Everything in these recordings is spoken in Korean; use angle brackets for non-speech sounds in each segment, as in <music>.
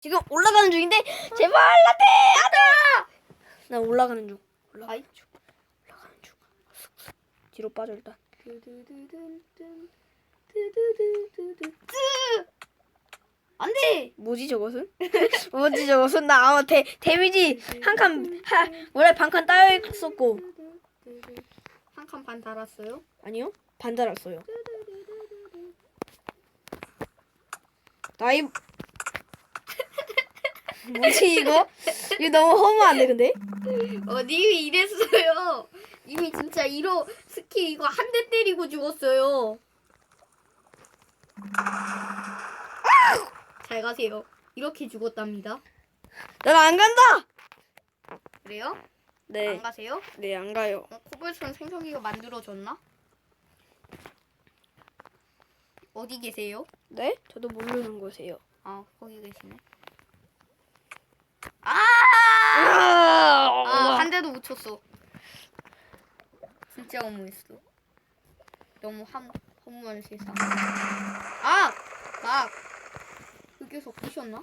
지금 올라가는 중인데 제발 라떼 하자. 나 올라가는 중. 올라가는 중. 올라가는 중. 뒤로 빠져 일단. 안돼. 뭐지 저것은? 뭐지 저것은? 나 아마 데 데미지 한칸하 원래 반칸 따여 있었고 한 칸 반 달았어요. 아니요 반 달았어요. 나이 <laughs> 뭐지 이거? 이거 너무 허무한데 근데? 어, 님이 이랬어요. 이미 진짜 이로 스키 이거 한 대 때리고 죽었어요. 잘 가세요. 이렇게 죽었답니다. 난 안 간다. 그래요? 네, 안 가세요? 네 안 가요. 어, 코블스톤 생성기가 만들어졌나? 어디 계세요? 네? 저도 모르는 곳이에요. 아 거기 계시네. 아! 아, 아, 한 대도 못 쳤어. 진짜 너무했어. 너무 함, 허무한 세상. 아! 막! 흑유석 부셨나?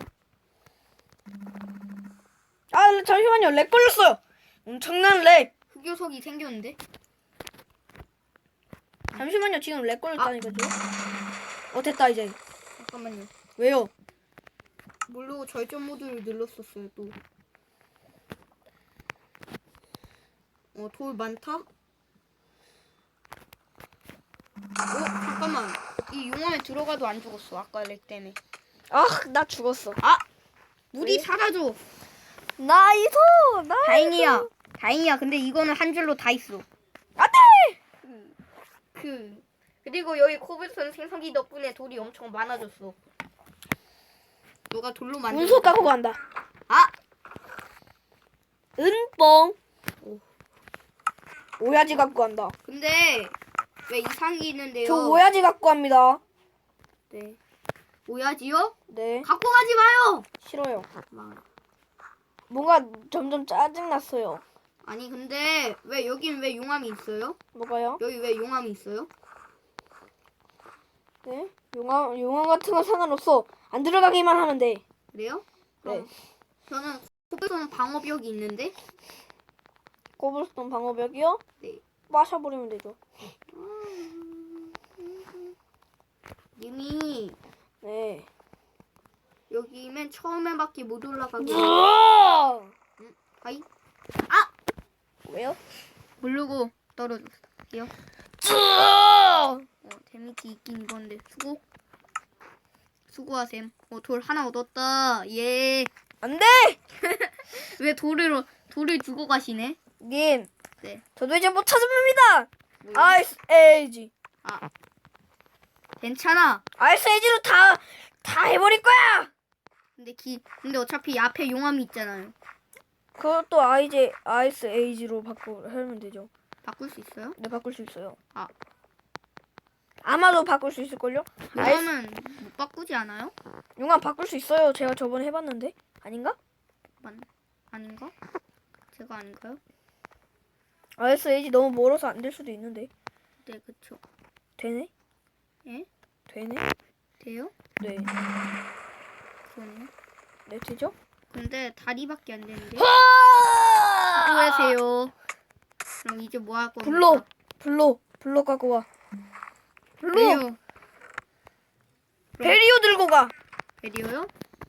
아 잠시만요, 렉 걸렸어요. 엄청난 렉. 흑유석이 생겼는데? 잠시만요, 지금 렉 걸렸다니까요. 어 됐다 이제. 잠깐만요. 왜요? 모르고 절전 모드를 눌렀었어요, 또. 어, 돌 많다? 어, 잠깐만. 이 용암에 들어가도 안 죽었어, 아까 렉 때문에. 아, 나 죽었어. 아! 물이 왜? 사라져! 나이소, 나. 다행이야. 다행이야. 근데 이거는 한 줄로 다 있어. 안 돼. 그 그리고 여기 코블스톤 생성기 덕분에 돌이 엄청 많아졌어. 너가 돌로 만든 운소 까고 간다. 아 은뻥. 오. 오야지 갖고 간다. 근데 왜 이상이 있는데요? 저 오야지 갖고 갑니다. 네. 오야지요? 네, 갖고 가지 마요. 싫어요. 막. 뭔가 점점 짜증 났어요. 아니 근데 왜 여긴 왜 용암이 있어요? 뭐가요? 여기 왜 용암이 있어요? 네, 용암 용암 같은 건 상관없어. 안 들어가기만 하면 돼. 그래요? 네. 어. 저는 코블스톤 방어벽이 있는데. 코블스톤 방어벽이요? 네. 마셔버리면 되죠. 님이 네. 여기 맨 처음에 밖에 못 올라가게. 으아! 하이. 왜요? 모르고 떨어졌어요. 어, 데미지 있긴 이건데 수고. 수고하셈. 어, 돌 하나 얻었다. 예. 안 돼! <laughs> 왜 돌을 돌을 주고 가시네? 님, 네. 저도 이제 못. 뭐요? 아이스 에이지. 아. 괜찮아. 아이스 에이지로 다, 다 해버릴 거야! 근데 기 근데 어차피 앞에 용암이 있잖아요. 그것도 아이제, 아이스 에이지로 바꾸, 하면 되죠. 바꿀 수 있어요? 네, 바꿀 수 있어요. 아. 아마도 바꿀 수 있을걸요? 아이스, 용암은 못 바꾸지 않아요? 용암 바꿀 수 있어요. 제가 저번에 해봤는데. 아닌가? 만 아닌가? 제가 아닌가요? 에이지 너무 멀어서 안 될 수도 있는데. 네, 그쵸. 되네? 예? 되네? 돼요? 네. 그러네. 네, 되죠? 근데 다리밖에 안 되는데. 아! 수고하세요. 그럼 이제 뭐 할 겁니까? 불로! 불로! 불로 갖고 와. 불로! 베리오. 베리오 들고 가! 베리오요?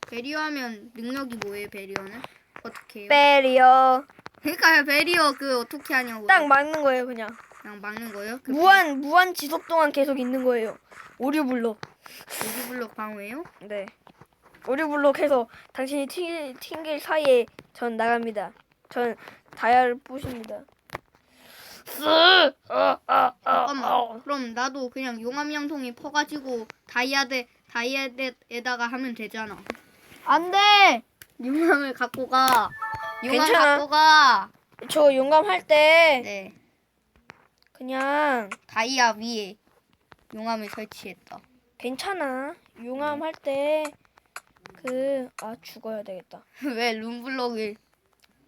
베리오 하면 능력이 뭐예요, 베리오는? 어떻게 해요? 베리오. 그러니까 베리오 그 어떻게 하냐고. 딱 막는 거예요, 그냥. 그냥 막는 거예요? 그 무한, 무한 지속 동안 계속 있는 거예요. 오류 블록. 우주블록 방어예요? 네. 오류 블록 해서 당신이 튕길, 튕길 사이에 전 나갑니다. 전 다이아를 부십니다. 쓰! 아, 아, 아, 잠깐만. 그럼 나도 그냥 용암 양통에 퍼가지고 다이아데 다이아데에다가 하면 되잖아. 안 돼! <laughs> 용암을 갖고 가. 용암 괜찮아. 갖고 가. 저 용감할 때 네. 그냥 다이아 위에 용암을 설치했다. 괜찮아. 용암할 때 그, 아, 죽어야 되겠다. <laughs> 왜 룸블록을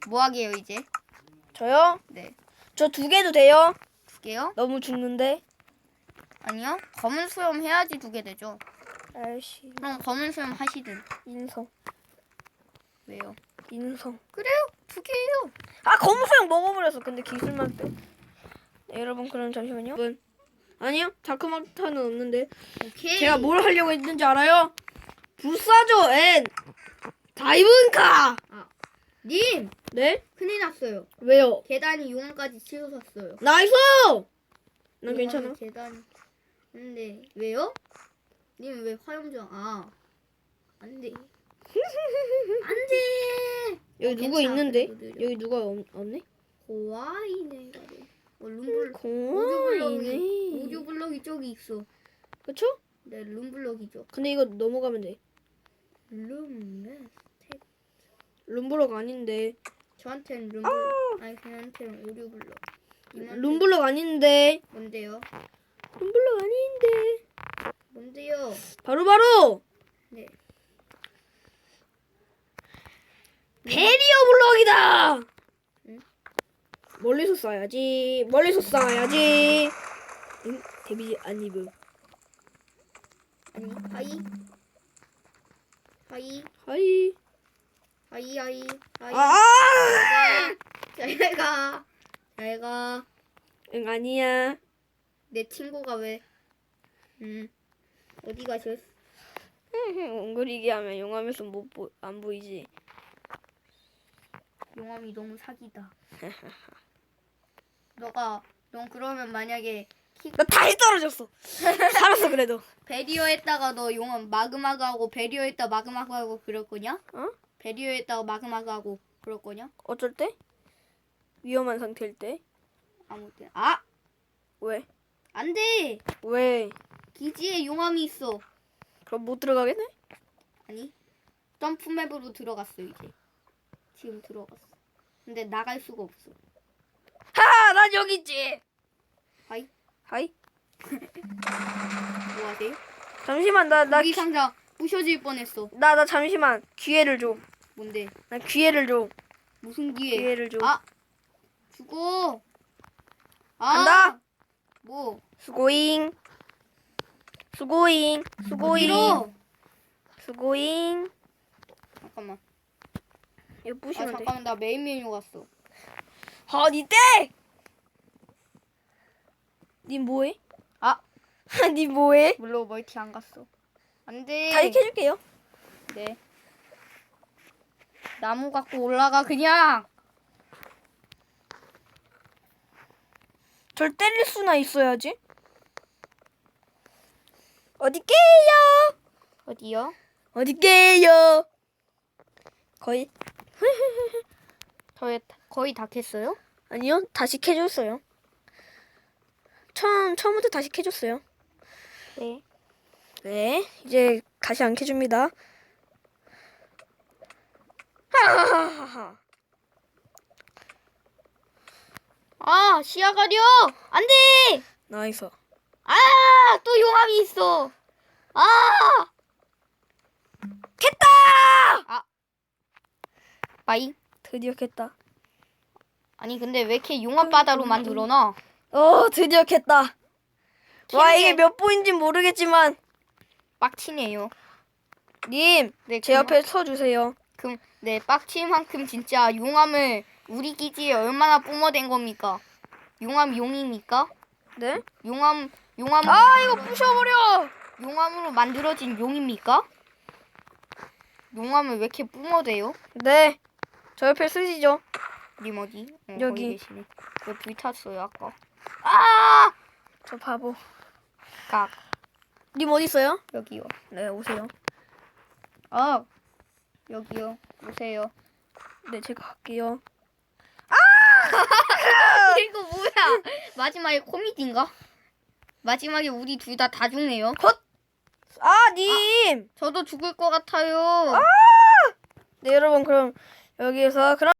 뭐 하게요 이제? 저요? 네. 저 두 개도 돼요? 두 개요? 너무 죽는데? 아니요. 검은 수염 해야지 두 개 되죠. 아이씨, 그럼 검은 수염 하시든. 인성. 왜요? 인성. 그래요? 두 개예요. 아 검수형 먹어버렸어. 근데 기술만 빼. 네, 여러분 그럼 잠시만요. 여러분. 아니요 다크마타는 없는데 오케이. 제가 뭘 하려고 했는지 알아요? 불사조 앤 다이브인카. 님 네? 큰일 났어요. 왜요? 계단이 용암까지 치솟았어요. 나이스. 난 괜찮아. 계단. 근데 왜요? 님 왜 화염정? 아 안 돼. 안돼. 여기 어, 누가 괜찮아. 있는데? 여기 누가 없, 없네? 고아이네. 어, 룸블 공원이네. 우주 블럭이 저기 있어. 그쵸? 네, 룸블럭이 죠. 근데 이거 넘어가면 돼. 룸. 룸블럭 아닌데. 저한테는 룸블럭. 아니 걔한테는 오류 블럭. 룸블럭 아닌데. 뭔데요? 룸블럭 아닌데. 뭔데요? 바로 바로 네. 베리어 블럭이다. 응? 멀리서 쏴야지. 멀리서 쏴야지. 응? 데뷔 아니브. 아니 하이. 하이. 하이. 하이 하이. 하이. 아! 잘 가. 잘 가. 응 아니야. 내 친구가 왜? 음. 어디 가셨어? 엉거리기 하면 용암에서 못안 보이지. 용암이 너무 사기다. 너가 넌 그러면 만약에 키 나 다시 떨어졌어. 살았어 그래도. 베리어했다가 너 용암 마그마그하고 베리어했다 마그마그하고 그럴 거냐? 어? 베리어했다가 마그마그하고 그럴 거냐? 어쩔 때? 위험한 상태일 때? 아무 때. 아, 왜? 안 돼. 왜? 기지에 용암이 있어. 그럼 못 들어가겠네? 아니. 점프맵으로 들어갔어 이제. 지금 들어갔어. 근데 나갈 수가 없어. 하하, 난 여기 있지. 하이. 하이. <laughs> 뭐 하세요? 잠시만, 나, 나, 우리 상자 부셔질 뻔했어. 나, 나 잠시만. 기회를 줘. 뭔데? 나 기회를 줘. 무슨 기회? 기회를 줘. 아, 죽어. 아, 간다. 뭐? 수고잉. 수고잉. 수고잉. 어디로? 수고잉. 잠깐만. 이거 아 부시면 돼. 잠깐만 나 메인 메뉴 갔어. 아, 니 때! 니 뭐해? 아, <laughs> 니 뭐해? 물론 멀티 안 갔어. 안 돼. 다 이렇게 해줄게요. 네. 나무 갖고 올라가 그냥. 절 때릴 수나 있어야지. 어디 게요? 어디요? 어디 게요? 거의 저희 거의 다 캤어요? 아니요 다시 캐줬어요. 처음 처음부터 다시 캐줬어요. 네. 네 이제 다시 안 캐줍니다. 하하하하. 아 시야 가려. 안 돼. 나이스. 아 또 용암이 있어. 아. 캤다! 아. 빠이. 드디어 캤다. 아니 근데 왜 이렇게 용암 바다로 만들어놔? 어 드디어 캤다. 와 이게 게- 몇 분인지 모르겠지만 빡치네요. 님 네, 제 옆에 서 주세요. 그, 네, 빡칠 만큼 진짜 용암을 우리 기지에 얼마나 뿜어댄 겁니까? 용암 용입니까? 네? 용암 용암 아 이거 부셔버려. 용암으로 만들어진 용입니까? 용암을 왜 이렇게 뿜어대요? 네. 저 옆에 쓰시죠. 님 어디? 어, 여기. 계시네. 왜 불탔어요 아까? 아! 저 바보. 각 님 어디 있어요? 여기요. 네 오세요. 아 여기요. 오세요. 네 제가 갈게요. <laughs> 이거 뭐야? 마지막에 코미디인가? 마지막에 우리 둘 다 다 죽네요. 아 님. 저도 죽을 것 같아요. 네 여러분 그럼 여기에서 그럼.